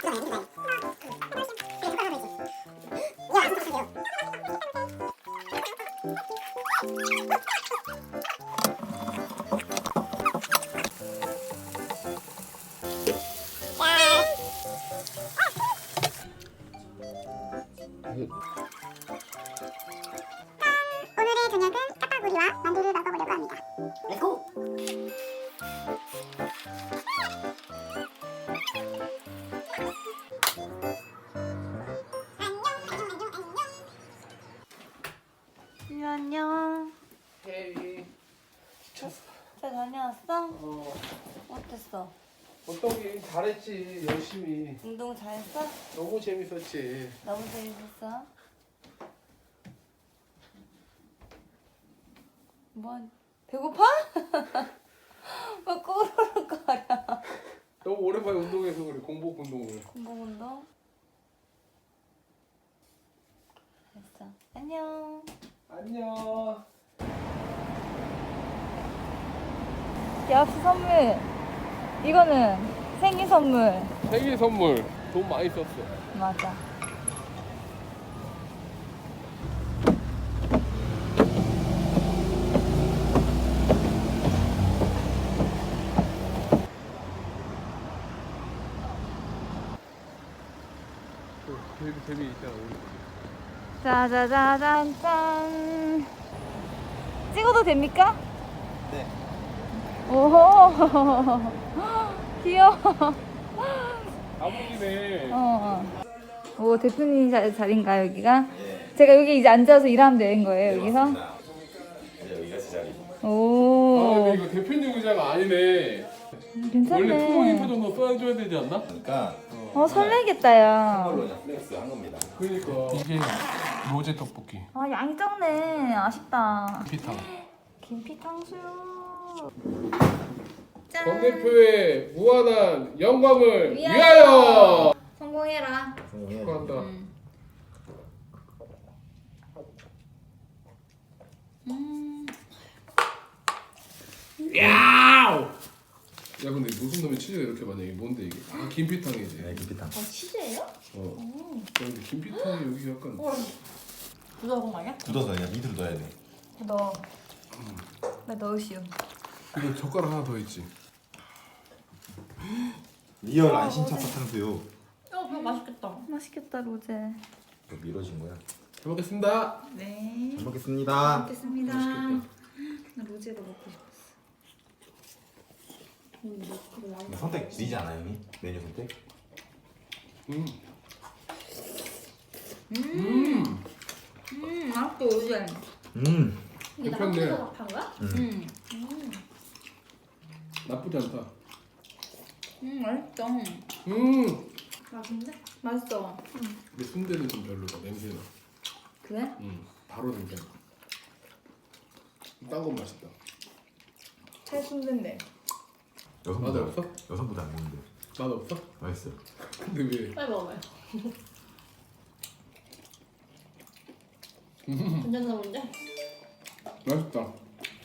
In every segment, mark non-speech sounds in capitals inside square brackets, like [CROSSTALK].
지쳤어 잘 다녀왔어? 어 어땠어? 어떤 게 잘했지 열심히 운동 잘했어? 너무 재밌었지 너무 재밌었어. 뭐 배고파? [LAUGHS] 왜 꼬르륵거려? 너무 오랜만에 운동해서 그래 공복 운동을 공복 운동. 됐어. 안녕. 안녕 역시 선물. 이거는 생일 선물. 생일 선물 돈 많이 썼어 맞아. 재미 재미있잖아 우리 짜자자잔 짠. 찍어도 됩니까? 네. 오호. [LAUGHS] 귀여워. 아버지네 어. 오 대표님 자, 자리인가 여기가? 제가 여기 이제 앉아서 일하면 되는 거예요 여기서? 네, 여기가 제 자리. 아 오 근데 이거 대표님 의자가 아니네 원래 괜찮네. 투모니터 정도 써줘야 되지 않나? 그러니까 어 설레겠다 야. 이걸로 그냥 플렉스 한 겁니다. 그러니까 이게 로제 떡볶이 아 양이 적네 아쉽다. 피탕 [GASPS] 김피 탕수육. 권 대표의 무한한 영광을 위하여! 위하여 성공해라. 축하한다 음. 야우! 야 근데 무슨 놈의 치즈가 이렇게 이게 뭔데 이게 아 김피탕이지 네, 김피탕. 어 치즈예요? 어 근데 김피탕이 여기 약간 부드러운 거 아니야? 굳어서 그냥 밑으로 넣어야 돼. 넣어. 나 넣으시오. 이거 젓가락 하나 더 있지 리얼 안신차사 탕수육. 어 그거 맛있겠다. 맛있겠다 로제. 이거 밀어진 거야. 잘 먹겠습니다 네. 잘 먹겠습니다. 먹겠습니다. 맛있겠다 나 로제가 먹고 싶었어. 이거 선택 느리지 않아요, 형이? 메뉴 선택? 음. 음. 음, 맛있다 로제. 음. 이게 괜찮네. 나한테서 한 거야? 음. 음. 나쁘지 않다 음, 맛있다. 음 맛있는데? 맛있어. 근데 순대는 좀 별로다 냄새나 그래? 음 바로 냄새나 딴건 맛있다 찰 순대인데. 맛 여성보다 없어? 여성보다 안 먹는데 맛 없어? 맛있어요. 근데 왜 빨리 먹어요. 괜찮나 본데? 맛있다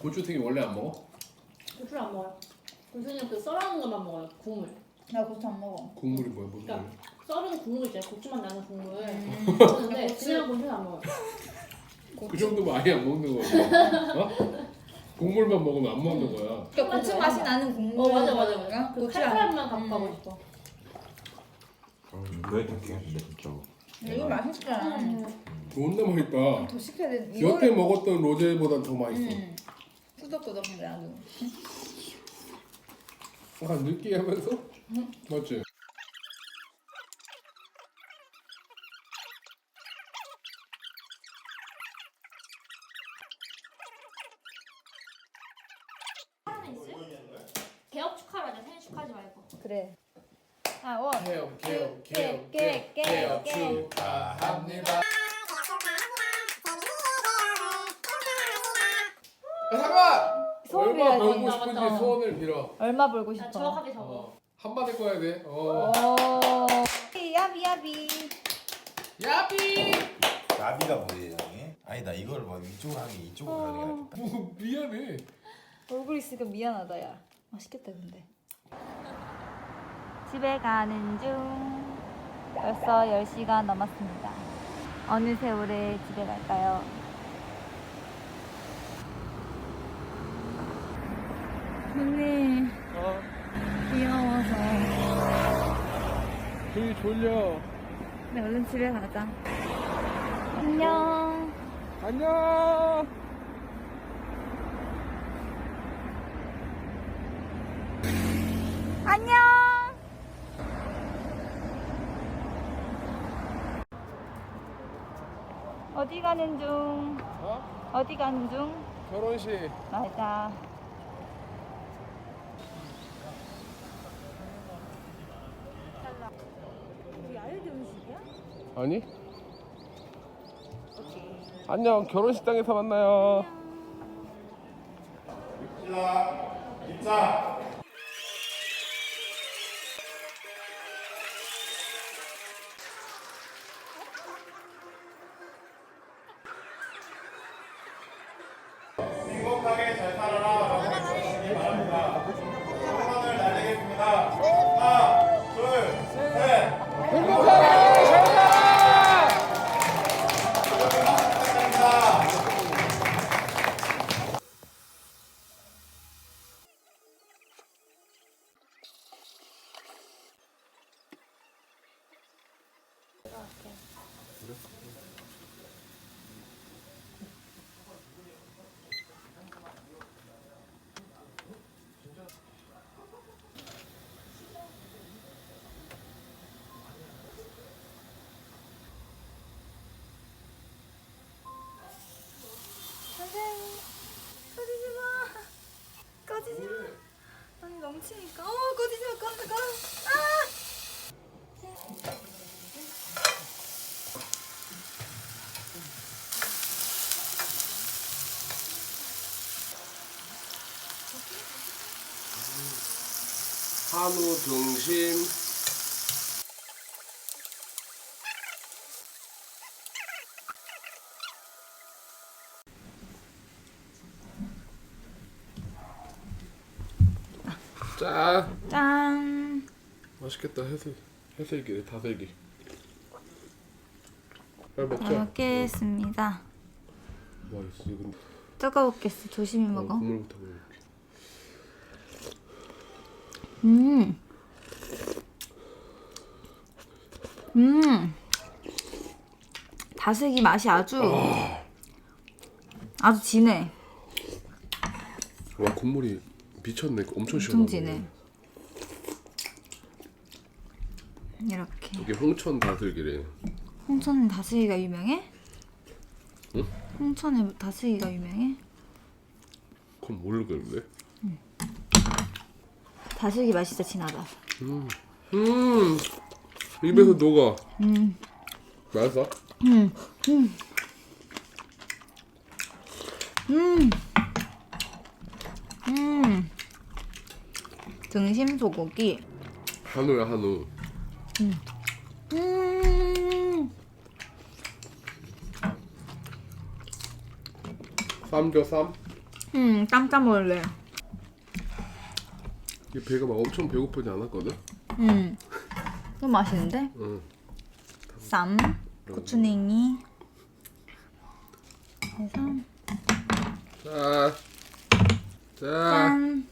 고추튀김 원래 안 먹어? 고추를 안 먹어요. 고추는 그 썰어놓은 것만 먹어요. 국물. 나 고추 안 먹어. 국물이 뭐야 무슨 그러니까 말이야 썰은 국물 있잖아요. 고추만 나는 국물. 음. 근데 [LAUGHS] 고추- 그냥 고추는 안 먹어요. 그 정도면 아예 안 먹는 거야 어? 국물만 먹으면 안 먹는 거야 그러니까 고추 맛이 나는 국물. 어 맞아 맞아 맞아. 그 고추 안. 칼칼함만 갖고 가고 싶어. 왜 이렇게 근데 진짜. 이거 맛있잖아. 존나 맛있다 더 시켜야 돼. 여태 먹었던 로제보다 더 맛있어 음. 꾸덕꾸덕한데 아주. 약간 느끼하면서 맞지? 개업 축하를 하자. 생일 축하하지 말고. 그래. 아 원. 개업 개업 개업, 개업 개업, 개업 개업, 개업 개업. 축하합니다 야, 잠깐! 소원 얼마 빌어야지. 벌고 싶은지 맞다. 소원을 빌어 얼마 벌고 나 싶어? 정확하게 적어. 어. 한마디 꺼야 돼 어. 오. 야비 야비. 야비! 나비가 뭐예요, 형이? 아니다, 이걸 뭐 이쪽으로 하기 이쪽으로 하는 게 낫겠다. 뭐, 미안해 얼굴 있으니까 미안하다 야. 맛있겠다 근데. 집에 가는 중. 벌써 10시가 넘었습니다. 어느 세월에 집에 갈까요? 언니 어, 귀여워서 되게 졸려. 네, 얼른 집에 가자. 안녕. 안녕. 안녕. 어디 가는 중? 어? 어디 가는 중? 결혼식. 맞아. 우리 아이들 음식이야? 아니? 안녕. 결혼식장에서 만나요. 행복하게 잘 살아라. 선생님, 꺼지지 마. 꺼지지 마. 아니 넘치니까. 어, 꺼지지 마. 꺼져, 꺼져. 아! 한우 등심. 짠. 짠. 맛있겠다. 해슬 해슬기네 다슬기. 빨리 먹자. 잘 먹겠습니다. 맛있어. 근데 뜨거웠겠어. 조심히 어, 먹어. 국물부터 먹을게. 음. 음. 다슬기 맛이 아주 아주 진해. 와 국물이 미쳤네. 엄청 시원하네. 엄청 진해. 이렇게. 이게 홍천 다슬기래. 홍천은 다슬기가 유명해? 응? 홍천에 다슬기가 유명해? 그럼 모르겠는데. 다슬기 맛이 진짜 진하다. 음 입에서 녹아. 음. 맛있어? 음. 음. 음. 음. 등심 소고기. 한우야 한우. 음. 쌈줘 쌈. 음, 깜짝 먹을래. 이 배가 막 엄청 배고프지 않았거든. 음. 너무 맛있는데? 응. 쌈, 고추냉이. 해서 자, 자. 짠.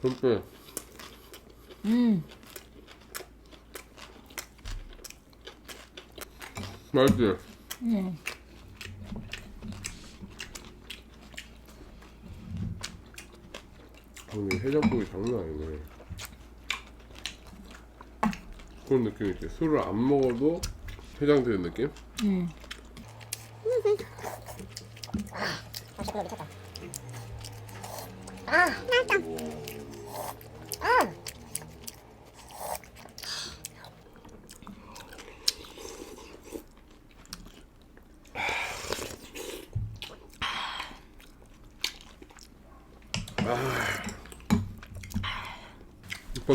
손빼. 음. 맛있지? 음. 오늘 해장국이 장난 아니네. 그런 느낌이지. 술을 안 먹어도 해장되는 느낌? 음.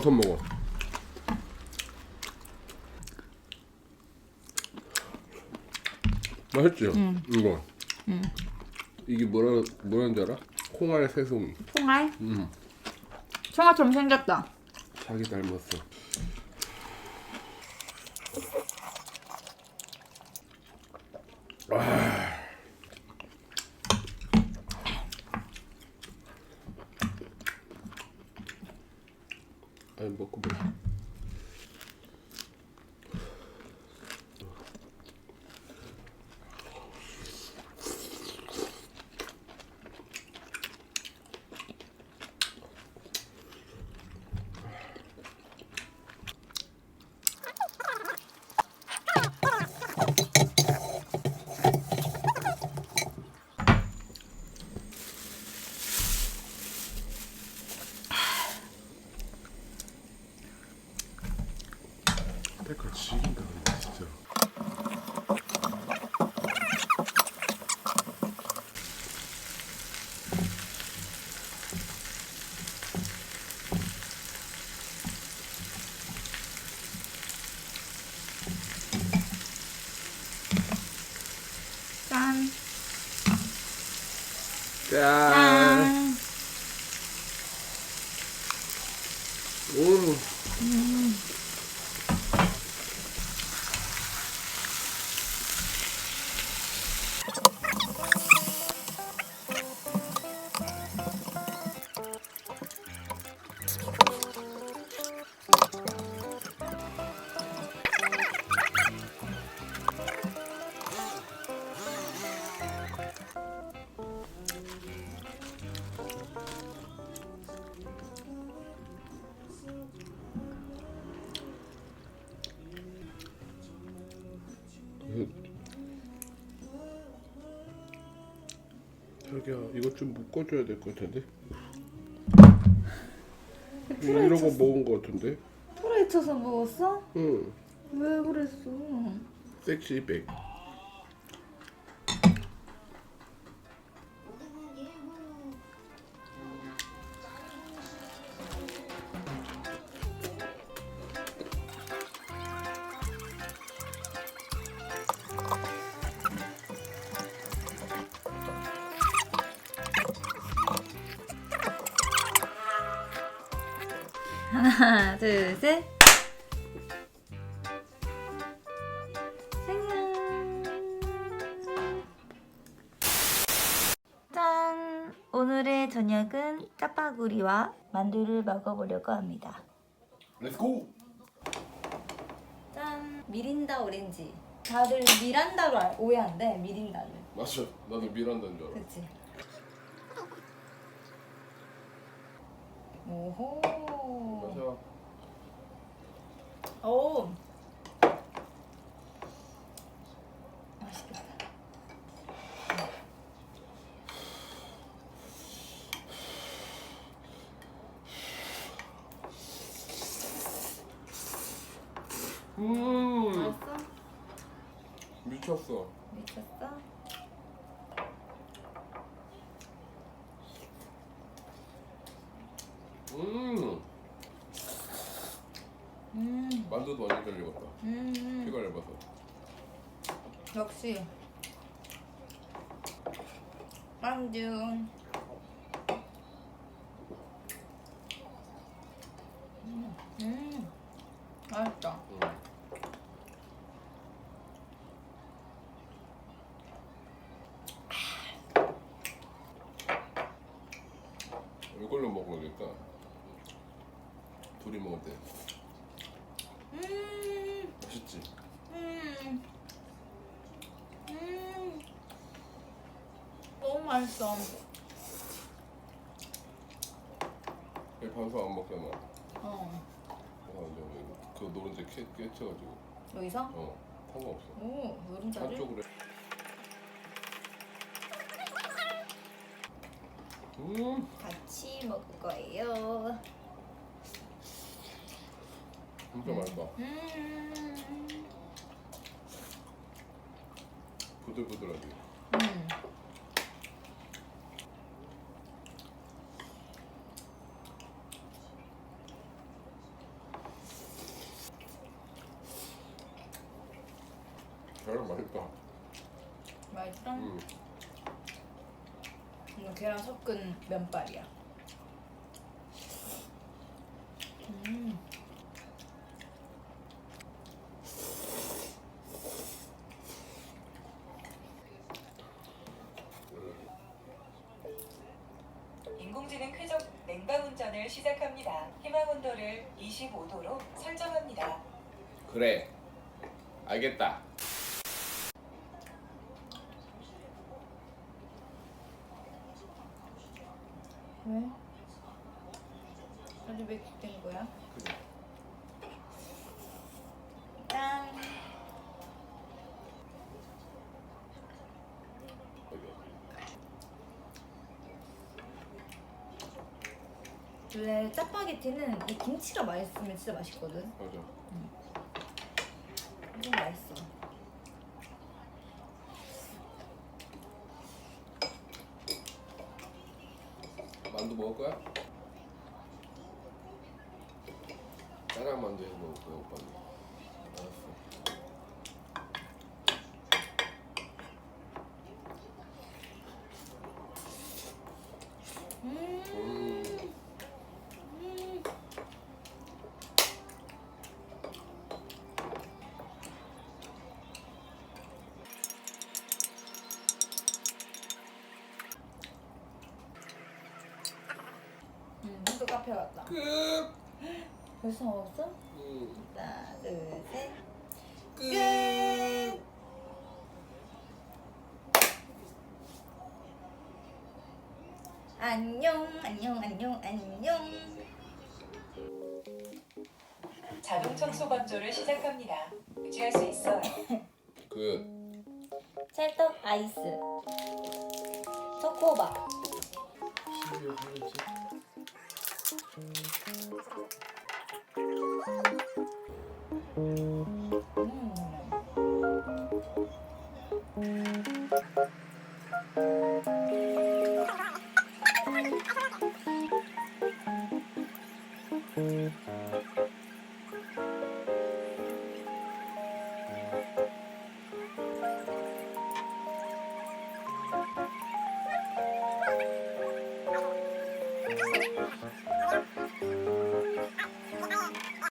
버섯 먹어. 맛있지? 이거. 이게 뭐라 뭐라는 줄 알아? 콩알 새송이. 통알? 음. 청아처럼 생겼다. 자기 닮았어. 이것 좀 묶어줘야 될 것 같은데? 이런 거 먹은 것 같은데? 풀에 쳐서 먹었어? 응. 왜 그랬어? 섹시백 오늘의 저녁은 짜파구리와 만두를 먹어보려고 합니다. 렛츠고 짠! 미린다 오렌지. 다들 미란다로 알- 오해한대, 미린다를. 맞아 나도 미란다인 줄 알아 그치? 오호. 맞아 오. 음 맛있어? 미쳤어. 미쳤어? 음. 음, 만두도 완전 잘 익었다. 음, 피가 얇아서 역시. 만두. 음, 음, 맛있다. 음. 이걸로 먹으니까 둘이 먹을 때 음, 맛있지? 음, 음, 너무 맛있어. 왜 반숙 안 먹잖아 어, 아, 이제 그 노른자 깨, 깨쳐가지고 여기서? 어 상관없어 오, 노른자를? 한쪽으로 음 같이 먹을 거예요. 진짜 맛있다 음, 부들부들하지 음. 계란 맛있다 맛있어? 음. 이거 계란 섞은 면발이야. 인공지능 쾌적 냉방 운전을 시작합니다. 희망 온도를 25도로 설정합니다. 그래. 알겠다. 왜? 아주 왜된 거야? 그래. 짠. 원래 짜파게티는 이 김치가 맛있으면 진짜 맛있거든. 맞아. 엄청 맛있어. 만두 먹을 거야? 짜장 만두 해 먹을 거야 오빠는. 알았어. 카페 갔다. 끝. 벌써 먹었어? 음. 하나, 둘, 셋. 끝. 끝. 안녕, 안녕, 안녕, 안녕. 자동 청소 건조를 시작합니다. 유지할 수 있어요. 끝. 찰떡 아이스. 초코바. 12월 8일째. 음.